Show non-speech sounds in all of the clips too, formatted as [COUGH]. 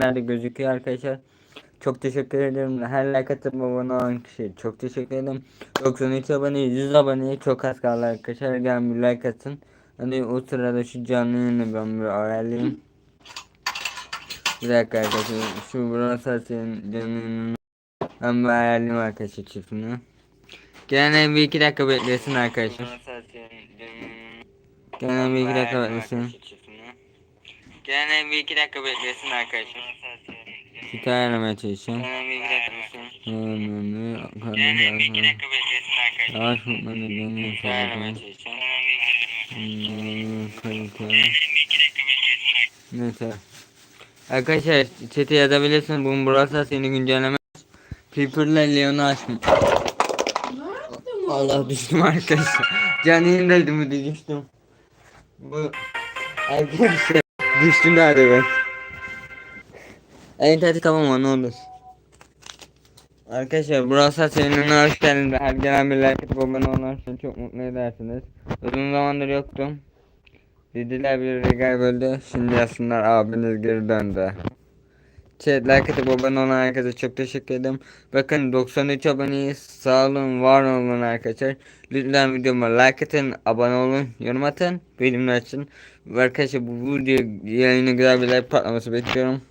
nerede gözüküyor arkadaşlar. Çok teşekkür ederim. Her like atıp abone olan kişi çok teşekkür ederim. 93 abone 100 aboneye çok az kaldı arkadaşlar. Gelin bir like atın. Hadi o sırada şu canlı yayını ben bir ayarlayayım. Bir dakika arkadaşlar. Şu burası senin canlı yayını. Ben bir ayarlayayım arkadaşlar çiftini. Gene bir iki dakika beklesin arkadaşlar. Gene bir iki dakika beklesin. Gene bir iki dakika beklesin arkadaşlar. Sütü ayarlamaya çalışacağım. Gene bir iki dakika beklesin. Gene bir iki dakika beklesin arkadaşlar. Yavaş mutlu nedeni Sütü ayarlamaya çalışacağım. Kalite. Neyse. Arkadaşlar chat'e yazabilirsiniz. Bunun burası seni güncelleme. Piper'la Leon'u açmış. Allah düştüm arkadaşlar. Canlı yayındaydım de düştüm. Bu arkadaşlar düştüm nerede ben? İnterneti kapama ne olur. Arkadaşlar burası senin hoş geldin. Her gelen bir like abone olursanız çok mutlu edersiniz. Uzun zamandır yoktum. Dediler bir regal böldü. Şimdi yazsınlar abiniz geri döndü. Chat like atıp abone olan herkese çok teşekkür ederim. Bakın 93 aboneyiz. Sağ olun, var olun arkadaşlar. Lütfen videoma like atın, abone olun, yorum atın, bildirimleri açın. Ve arkadaşlar bu video yayını güzel bir like patlaması bekliyorum.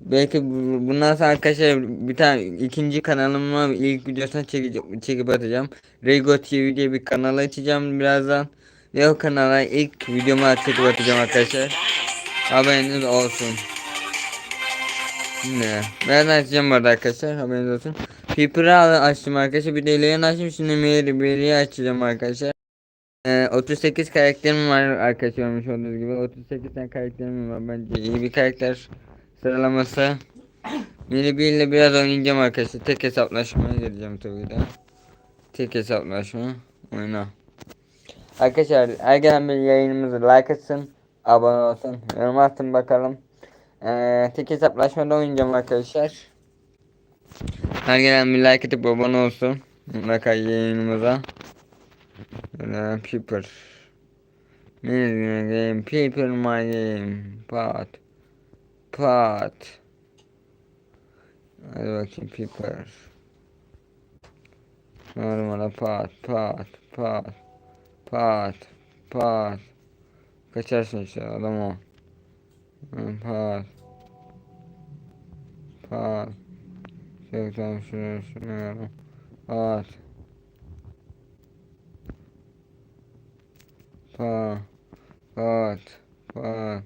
Belki bu- bundan sonra arkadaşlar bir tane ikinci kanalıma ilk videosunu çekip, çekip atacağım. Rego TV diye bir kanal açacağım birazdan. Ve o kanala ilk videomu çekip atacağım arkadaşlar. Haberiniz olsun. Ne? Ben açacağım bu arada arkadaşlar haberiniz olsun. Piper'ı açtım arkadaşlar bir de Leon açtım şimdi Mary Berry'i açacağım arkadaşlar. Ee, 38 karakterim var arkadaşlar görmüş olduğunuz gibi 38 tane karakterim var bence iyi bir karakter sıralaması. Mary Berry ile biraz oynayacağım arkadaşlar tek hesaplaşmaya gireceğim tabii de. Tek hesaplaşma oyna. Arkadaşlar her bir yayınımızı like atsın, abone olsun, yorum atın bakalım. Ee, tek hesaplaşmada oynayacağım arkadaşlar. Her gelen bir like atıp abone olsun. Mutlaka yayınımıza. Böyle Piper. Million game. Piper my game. Pat. Pat. Hadi bakayım Piper. Normala pat pat pat. Pat. Pat. Kaçarsın işte adam o. Pat. Pat. Şuradan şuraya şuraya. Pat. Pat. Pat. Pat.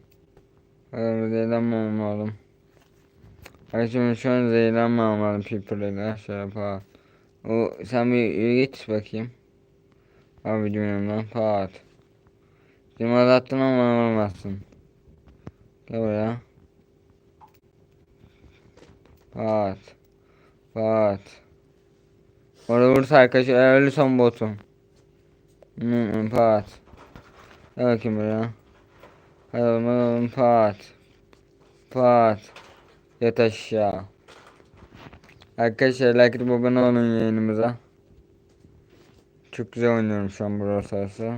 Öyle zeylanmam lazım. Arkadaşım şu an zeylanmam lazım piperle. Şöyle pat. O sen bir git bakayım. Abi bilmiyorum lan pat. Cimaz attın ama vurmazsın. Gel buraya. Pat. Pat. Orada vursa arkadaşlar öyle son botum. Hmm, pat. Gel bakayım buraya. Hadi oğlum pat. Pat. Yat aşağı. Arkadaşlar like atıp abone olun yayınımıza. Çok güzel oynuyorum şu an Stars'ı.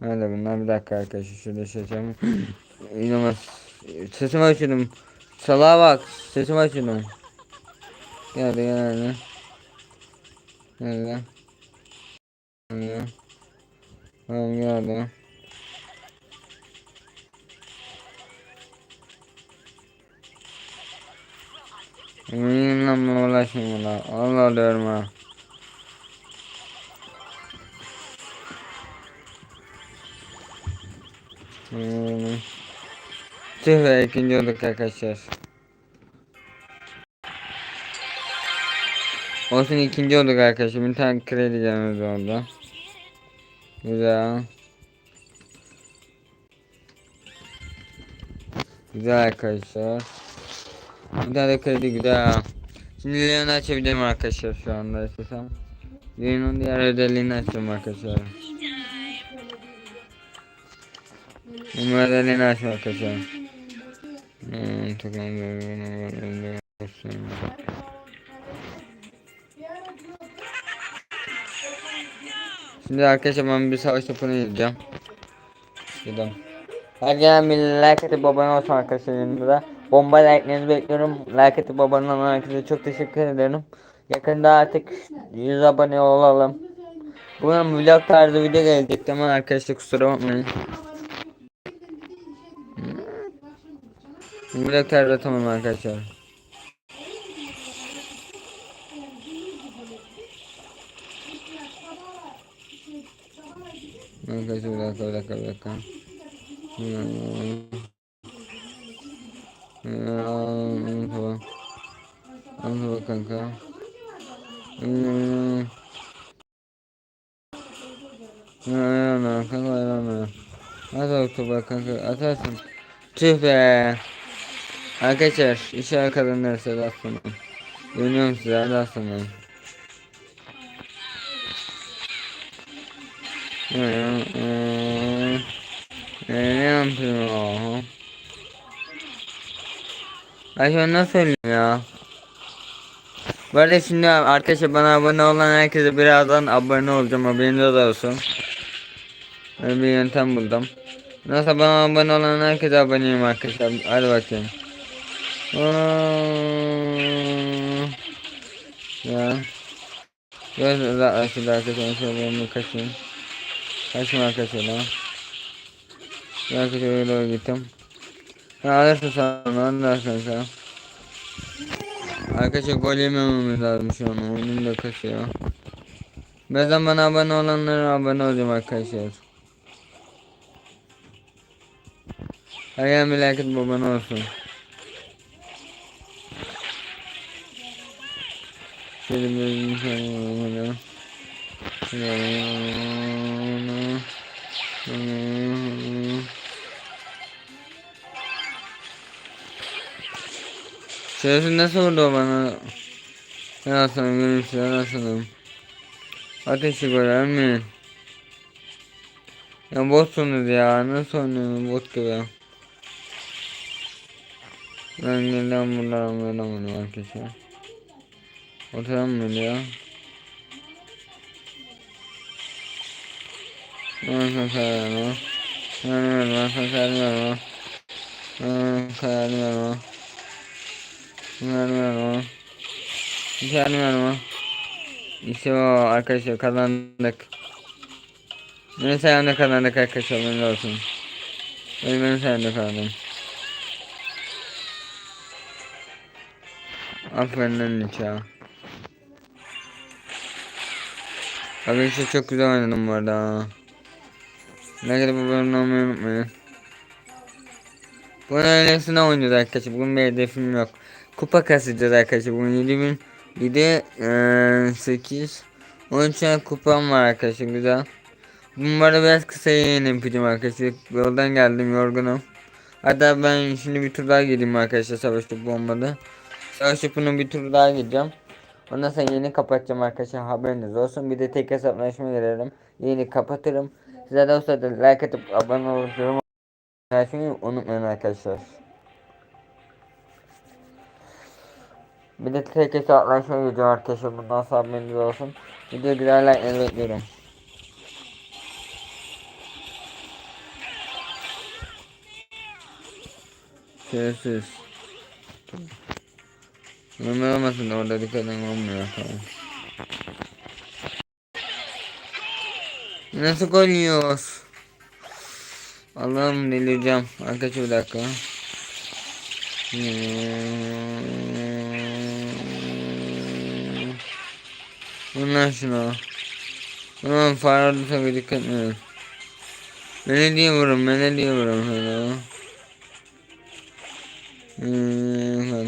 Nerede bunlar? Bir dakika arkadaşlar şurada şey. [LAUGHS] İnanılmaz. Sesimi açıyordum. Salağa bak. Sesimi açıyordum. Geldi geldi. Geldi. Geldi. Tamam geldi. Benimle uğraşma la. Allah diyorum ha. Hmm. Tüh be ikinci olduk arkadaşlar. Olsun ikinci olduk arkadaşlar. Bir tane kredi canımız oldu. Güzel. Güzel arkadaşlar. Bir tane kredi güzel. Şimdi Leon'u açabilirim arkadaşlar şu anda istesem. Leon'un diğer özelliğini açtım arkadaşlar. Bu özelliğini açtım arkadaşlar. Şimdi arkadaşlar ben bir savaş topunu izleyeceğim. Gidelim. Her gelen bir like atıp abone olsun arkadaşlar yanımıza. bomba like'lerinizi bekliyorum. Like atıp abone olan herkese çok teşekkür ederim. Yakında artık 100 abone olalım. Bugün vlog tarzı video gelecek ama arkadaşlar kusura bakmayın. Vlog tarzı tamam arkadaşlar. Arkadaşlar bir dakika bir dakika bir dakika. Tamam. Anladım kanka. Hmm. Ayağına kanka ayağına. Hadi oktober kanka atarsın. Tüh be. Arkadaşlar inşallah kazanırsa da aslanım. Dönüyorum size hadi aslanım. Ne yapıyor? Ay nasıl söyleyeyim ya? Böyle şimdi arkadaşlar bana abone olan herkese birazdan abone olacağım haberiniz olsun. Böyle bir yöntem buldum. Nasıl bana abone olan herkese aboneyim arkadaşlar. Hadi bakayım. Ya. Biraz uzaklaştı arkadaşlar. Şöyle bunu kaçayım. Kaçma arkadaşlar lan. Arkadaşlar öyle doğru gittim. Ya alırsın sana alırsın sen. Arkadaşlar gol yemememiz lazım şu an. Oyunum da kasıyor. Birazdan bana abone olanlara abone olacağım arkadaşlar. Hayal melaket babana olsun. Şöyle bir Şerefsiz nasıl vurdu o bana? Ben aslanım görmüşler aslanım. Ateşi görer mi? Ya botsunuz ya nasıl oynuyorsun bot gibi. Ben neden buradan bunu arkadaşlar. Oturan mı ya? Ben kararımı. Ben ben kararımı. Ben kararımı. Vermiyorum. Hiç vermiyorum. İşte o arkadaşlar kazandık. Benim sayemde kazandık arkadaşlar benim olsun. Benim, benim sayemde kazandım. Aferin lan ya. Arkadaşlar çok güzel oynadım bu arada. Ne kadar bu bölümü olmayı unutmayın. Bunun öylesine oynuyoruz arkadaşlar. Bugün bir hedefim yok kupa kasacağız arkadaşlar. Bugün 7000 bir de ee, 8 13 tane kupam var arkadaşlar güzel. Bunları biraz kısa yayın yapacağım arkadaşlar. Yoldan geldim yorgunum. Hatta ben şimdi bir tur daha gireyim arkadaşlar savaştık bombada. Savaştık bunun bir tur daha gireceğim. Ondan sonra yeni kapatacağım arkadaşlar haberiniz olsun. Bir de tek hesaplaşma girelim. Yeni kapatırım. Size de o sırada like atıp abone olup yorum unutmayın arkadaşlar. Bir de tek hesaplaşma video arkadaşlar bundan sonra haberiniz olsun. Video güzel like'ları bekliyorum. Şerefsiz. Ömer olmasın da orada dikkat edin olmuyor tamam. Nasıl gol yiyoruz? Allah'ım delireceğim. Arkadaşlar bir dakika. Bunlar şuna. Tamam fare tabi dikkat edin. Beni diye vurun, beni diye vurun. Hmm,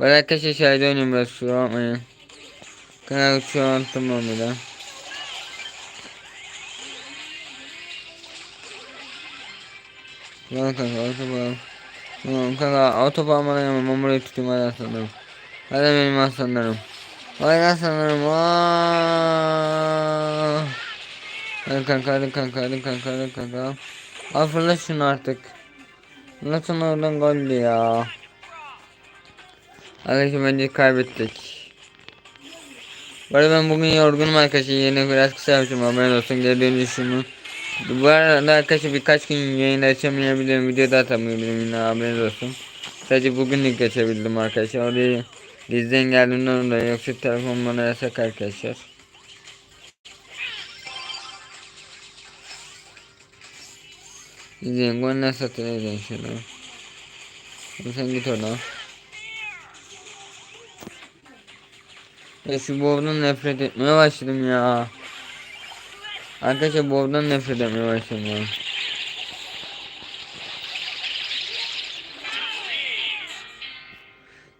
Ben arkadaşlar şahide oynuyorum biraz kusura bakmayın. Kanal şu an tamam bir daha. Tamam kanka autobahn. Tamam kanka autobahn bana yamam. Tutayım hadi aslanlarım. Hadi benim aslanlarım. Vay sanırım. Hadi kanka hadi kanka hadi kanka hadi kanka. Al fırla artık. Nasıl oradan goldü ya. Arkadaşlar bence kaybettik. Bu arada ben bugün yorgunum arkadaşlar. Yeni biraz kısa yapacağım haberin olsun. Geri dönüşümü Bu arada arkadaşlar birkaç gün yayın açamayabilirim. Video da atamayabilirim yine haberiniz olsun. Sadece bugünlük geçebildim arkadaşlar. Orayı izleyin geldiğimden dolayı yoksa telefon bana yasak arkadaşlar. Ne satıyor izleyin şunu. Sen git oradan. Ya şu Bob'dan nefret etmeye başladım ya. Arkadaşlar Bob'dan nefret etmeye başladım ya.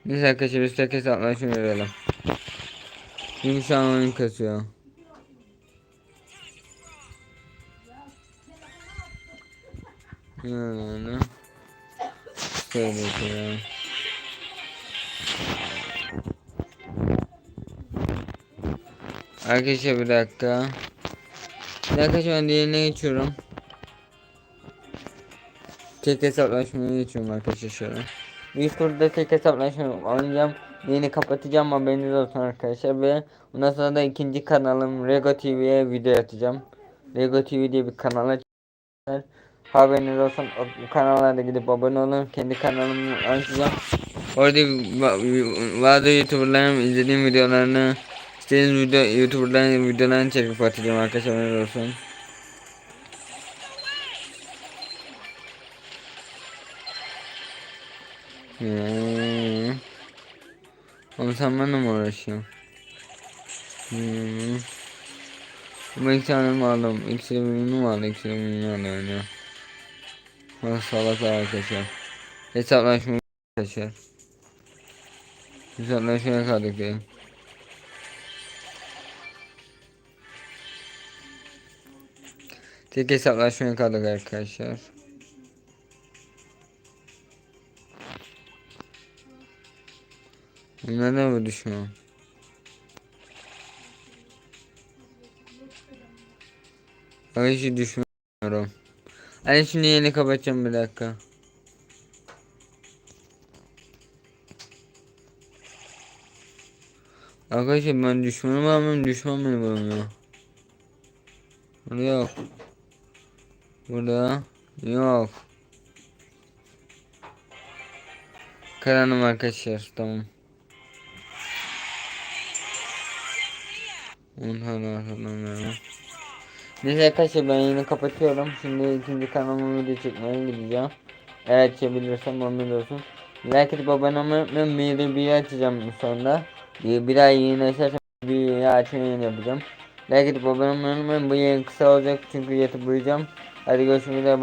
Neyse arkadaşlar üstteki hesaplaşma verelim. Çünkü şu an oyun kasıyor. Yani. Şöyle yapalım. Arkadaşlar bir dakika. Bir dakika şu an diğerine geçiyorum. Tek hesaplaşmaya geçiyorum arkadaşlar şöyle. Turda tek hesaplaşma oynayacağım. Yeni kapatacağım haberiniz olsun arkadaşlar ve ondan sonra da ikinci kanalım Rego TV'ye video atacağım. Rego TV diye bir kanal açacağım. Haberiniz olsun o kanallarda gidip abone olun. Kendi kanalımı açacağım. Orada ba- bazı youtuberların izlediğim videolarını istediğiniz video youtuberların videolarını çekip atacağım arkadaşlar olsun. Hmm. Oğlum sen benimle mi uğraşıyorsun? Hmm. Bu iki tane mi aldım? İkisi de birbirini mi aldı? İkisi de birbirini aldı salaklar arkadaşlar. Hesaplaşma arkadaşlar. Hesaplaşmaya kaldık değil. Tek hesaplaşmaya kaldık arkadaşlar. Neden bu düşman? Ay hiç düşmüyorum. Hani şimdi yeni kapatacağım bir dakika. Arkadaşlar ben düşmanım ama düşman beni bulmuyor. Burada yok. Burada yok. Karanım arkadaşlar tamam. Ondan sonra Neyse arkadaşlar ben yine kapatıyorum. Şimdi ikinci kanalıma video çekmeye gideceğim. Eğer açabilirsem onu olsun. Like edip abone olmayı unutmayın. Bir bir açacağım sonra. Bir, ay yayın açarsam bir açma yayın yapacağım. Like edip abone olmayı unutmayın. Bu yayın kısa olacak çünkü yatıp uyuyacağım. Hadi görüşmek üzere.